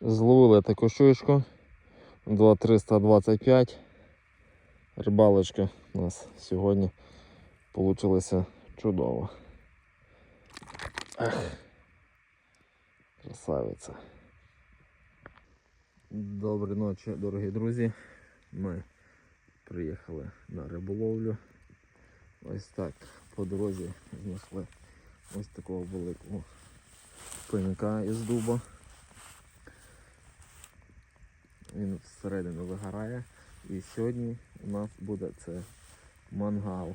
Зловили таку щучку 2325. Рибалочка у нас сьогодні вийшла чудово. Ах, красавиця. Доброї ночі, дорогі друзі. Ми приїхали на риболовлю. Ось так по дорозі знайшли ось такого великого пенька із дуба. Він всередину вигорає. І сьогодні у нас буде це мангал.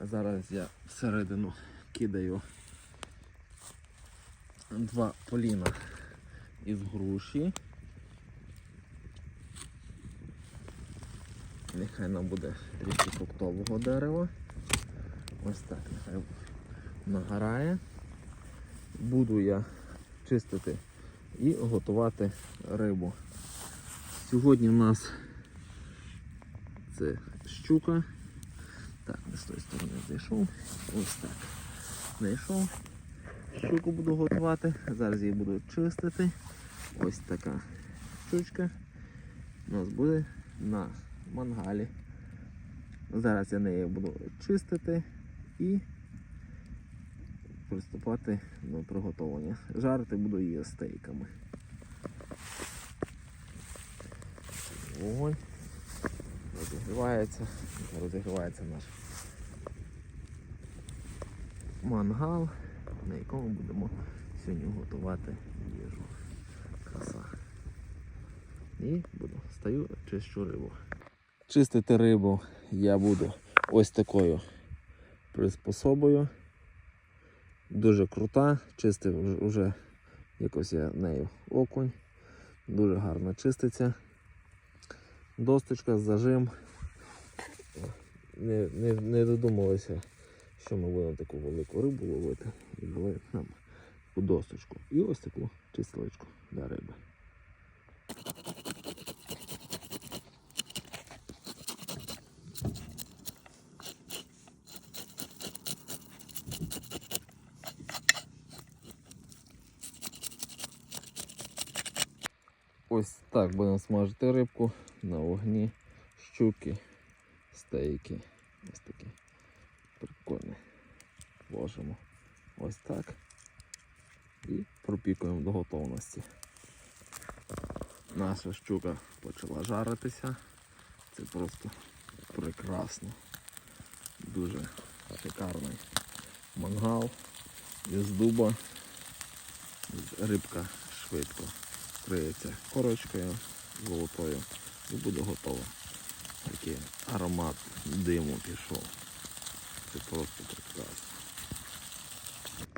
Зараз я всередину кидаю два поліна із груші. Нехай нам буде трішки фруктового дерева. Ось так, нехай нагорає. Буду я чистити і готувати рибу. Сьогодні у нас це щука. Так, не з тої сторони зайшов. Ось так. Знайшов. Щуку буду готувати. Зараз її буду чистити. Ось така щучка у нас буде на мангалі. Зараз я неї буду чистити і приступати до приготування. Жарити буду її стейками. Вогонь розігрівається, розігрівається наш мангал, на якому будемо сьогодні готувати їжу. Краса. І буду стаю чищу рибу. Чистити рибу я буду ось такою приспособою. Дуже крута, чистив вже- якось я нею окунь. Дуже гарно чиститься. Досточка, зажим. Не, не, не додумалися, що ми будемо таку велику рибу ловити. І взяли нам таку досточку. І ось таку чистилочку для риби. Ось так будемо смажити рибку на вогні, щуки, стейки. Ось такі прикольні. Ложимо ось так. І пропікуємо до готовності. Наша щука почала жаритися. Це просто прекрасно. Дуже шикарний мангал із дуба. Рибка швидко криється корочкою золотою і буде готово. Такий аромат диму пішов. Це просто прекрасно.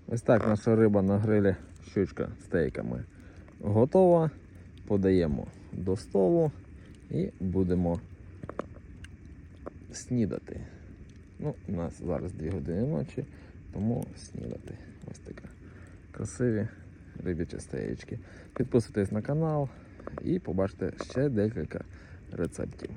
Ось так наша риба на грилі щучка стейками готова. Подаємо до столу і будемо снідати. Ну, у нас зараз 2 години ночі, тому снідати. Ось така красиві рибячі стеєчки. Підписуйтесь на канал і побачите ще декілька рецептів.